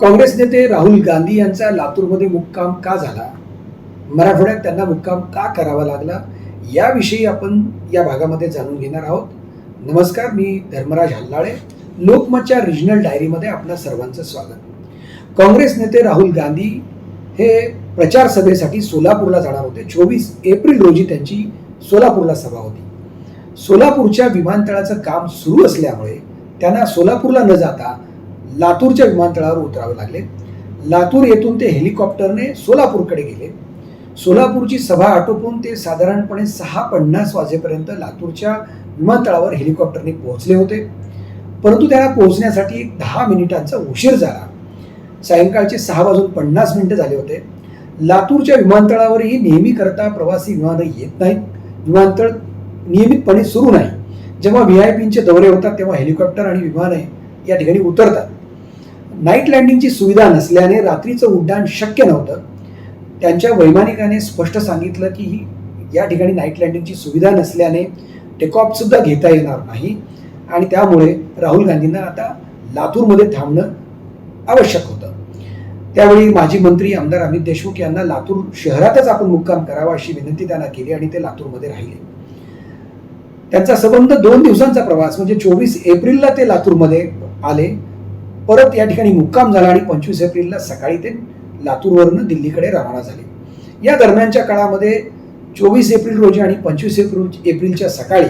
काँग्रेस नेते राहुल गांधी यांचा लातूरमध्ये मुक्काम का झाला? मराठवाड्यात त्यांना मुक्काम का करावा लागला? याविषयी आपण या भागामध्ये जाणून घेणार आहोत. नमस्कार मी धर्मराज हल्लाळे. लोकमतच्या रिजनल डायरीमध्ये आपल्या सर्वांचं स्वागत. काँग्रेस नेते राहुल गांधी हे प्रचार सभेसाठी सोलापूरला जाणार होते. चोवीस एप्रिल रोजी त्यांची सोलापूरला सभा होती. सोलापूरच्या विमानतळाचं काम सुरू असल्यामुळे त्यांना सोलापूरला न जाता लातूरच्या विमानतळावर उतरावे लागले. लातूर येथून ते हेलिकॉप्टरने सोलापूरकडे गेले. सोलापूरची सभा आटोपून ते साधारणपणे सहा पन्नास वाजेपर्यंत लातूरच्या विमानतळावर हेलिकॉप्टरने पोहोचले होते. परंतु त्याला पोहोचण्यासाठी दहा मिनिटांचा उशीर झाला. सायंकाळचे सहा वाजून पन्नास मिनिटं झाले होते. लातूरच्या विमानतळावरही नेहमी करता प्रवासी विमानं येत नाहीत. विमानतळ नियमितपणे सुरू नाही. जेव्हा व्ही आय पींचे दौरे होतात तेव्हा हेलिकॉप्टर आणि विमाने या ठिकाणी उतरतात. नाईट लँडिंगची सुविधा नसल्याने रात्रीचं उड्डाण शक्य नव्हतं. त्यांच्या वैमानिकाने स्पष्ट सांगितलं की ही या ठिकाणी नाईट लँडिंगची सुविधा नसल्याने टेकऑफसुद्धा घेता येणार नाही आणि त्यामुळे राहुल गांधींना आता लातूरमध्ये थांबणं आवश्यक होतं. त्यावेळी माजी मंत्री आमदार अमित देशमुख यांना लातूर शहरातच आपण मुक्काम करावा अशी विनंती त्यांना केली आणि ते लातूरमध्ये राहिले. त्यांचा संबंध दोन दिवसांचा प्रवास म्हणजे चोवीस एप्रिलला ते लातूरमध्ये आले. परत या ठिकाणी मुक्काम झाला आणि पंचवीस एप्रिलला सकाळी ते लातूरवरनं दिल्लीकडे रवाना झाले. या दरम्यानच्या काळामध्ये चोवीस एप्रिल रोजी आणि पंचवीस एप्रिल एप्रिलच्या सकाळी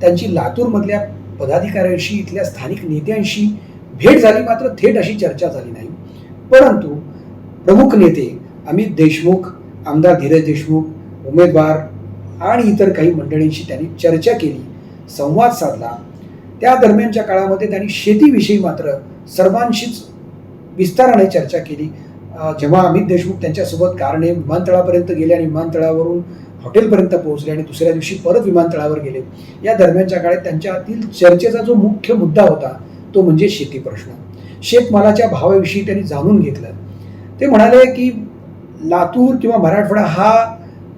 त्यांची लातूरमधल्या पदाधिकाऱ्यांशी इथल्या स्थानिक नेत्यांशी भेट झाली. मात्र थेट अशी चर्चा झाली नाही. परंतु प्रमुख नेते अमित देशमुख आमदार धीरज देशमुख उमेदवार आणि इतर काही मंडळींशी त्यांनी चर्चा केली संवाद साधला. त्या दरम्यानच्या काळामध्ये त्यांनी शेतीविषयी मात्र सर्वांशीच विस्ताराने चर्चा केली. जेव्हा अमित देशमुख त्यांच्यासोबत कारणे विमानतळापर्यंत गेले आणि विमानतळावरून हॉटेलपर्यंत पोहोचले आणि दुसऱ्या दिवशी परत विमानतळावर गेले. या दरम्यानच्या काळात त्यांच्यातील चर्चेचा जो मुख्य मुद्दा होता तो म्हणजे शेती प्रश्न. शेतमालाच्या भावाविषयी त्यांनी जाणून घेतलं. ते म्हणाले की लातूर किंवा मराठवाडा हा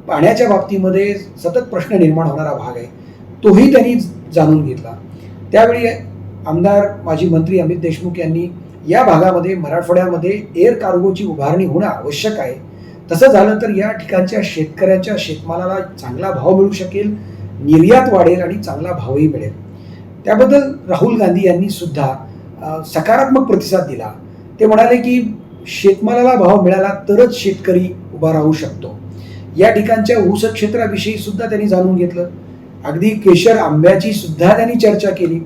पाण्याच्या बाबतीमध्ये सतत प्रश्न निर्माण होणारा भाग आहे. तोही त्यांनी जाणून घेतला. त्यावेळी आमदार माजी मंत्री अमित देशमुख यांनी या भागामध्ये मराठवाड्यामध्ये एअर कार्गोची उभारणी होणं आवश्यक आहे. तसं झालं तर या ठिकाणच्या शेतकऱ्यांच्या शेतमालाला चांगला भाव मिळू शकेल निर्यात वाढेल आणि चांगला भावही मिळेल. त्याबद्दल राहुल गांधी यांनी सुद्धा सकारात्मक प्रतिसाद दिला. ते म्हणाले की शेतमालाला भाव मिळाला तरच शेतकरी उभा राहू शकतो. या ठिकाणच्या ऊस क्षेत्राविषयी सुद्धा त्यांनी जाणून घेतलं. अगदी केशर आंब्याची सुद्धा त्यांनी चर्चा केली.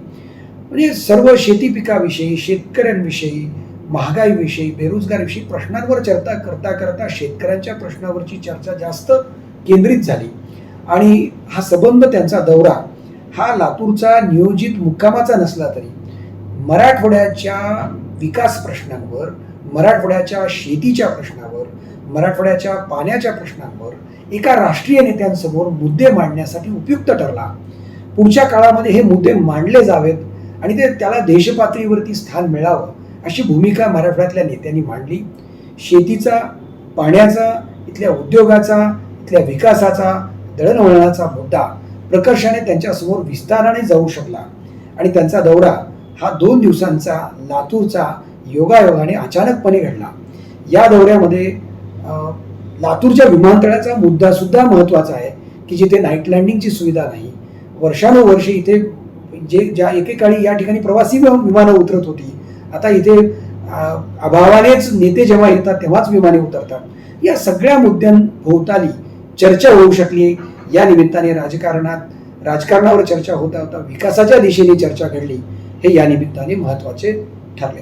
म्हणजे सर्व शेती पिकाविषयी शेतकऱ्यांविषयी महागाईविषयी बेरोजगारीविषयी प्रश्नांवर चर्चा करता करता शेतकऱ्यांच्या प्रश्नावरची चर्चा जास्त केंद्रित झाली. आणि हा संबंध त्यांचा दौरा हा लातूरचा नियोजित मुक्कामाचा नसला तरी मराठवाड्याच्या विकास प्रश्नांवर मराठवाड्याच्या शेतीच्या प्रश्नावर मराठवाड्याच्या पाण्याच्या प्रश्नांवर एका राष्ट्रीय नेत्यांसमोर मुद्दे मांडण्यासाठी उपयुक्त ठरला. पुढच्या काळामध्ये हे मुद्दे मांडले जावेत आणि ते त्याला देशपातळीवरती स्थान मिळावं अशी भूमिका मराठवाड्यातल्या नेत्यांनी मांडली. शेतीचा पाण्याचा इथल्या उद्योगाचा इथल्या विकासाचा दळणवळणाचा मुद्दा प्रकर्षाने त्यांच्यासमोर विस्ताराने जाऊ शकला. आणि त्यांचा दौरा हा दोन दिवसांचा लातूरचा योगायोगाने अचानकपणे घडला. या दौऱ्यामध्ये लातूरच्या विमानतळाचा मुद्दा सुद्धा महत्त्वाचा आहे की जिथे नाईट लँडिंगची सुविधा नाही. वर्षानुवर्षे इथे जे ज्या एकेकाळी या ठिकाणी प्रवासी विमानं उतरत होती आता इथे अभावानेच नेते जेव्हा येतात तेव्हाच विमाने उतरतात. या सगळ्या मुद्द्यांभोवताली चर्चा होऊ शकली. या निमित्ताने राजकारणात राजकारणावर चर्चा होता होता विकासाच्या दिशेने चर्चा घडली. हे या निमित्ताने महत्त्वाचे ठरले.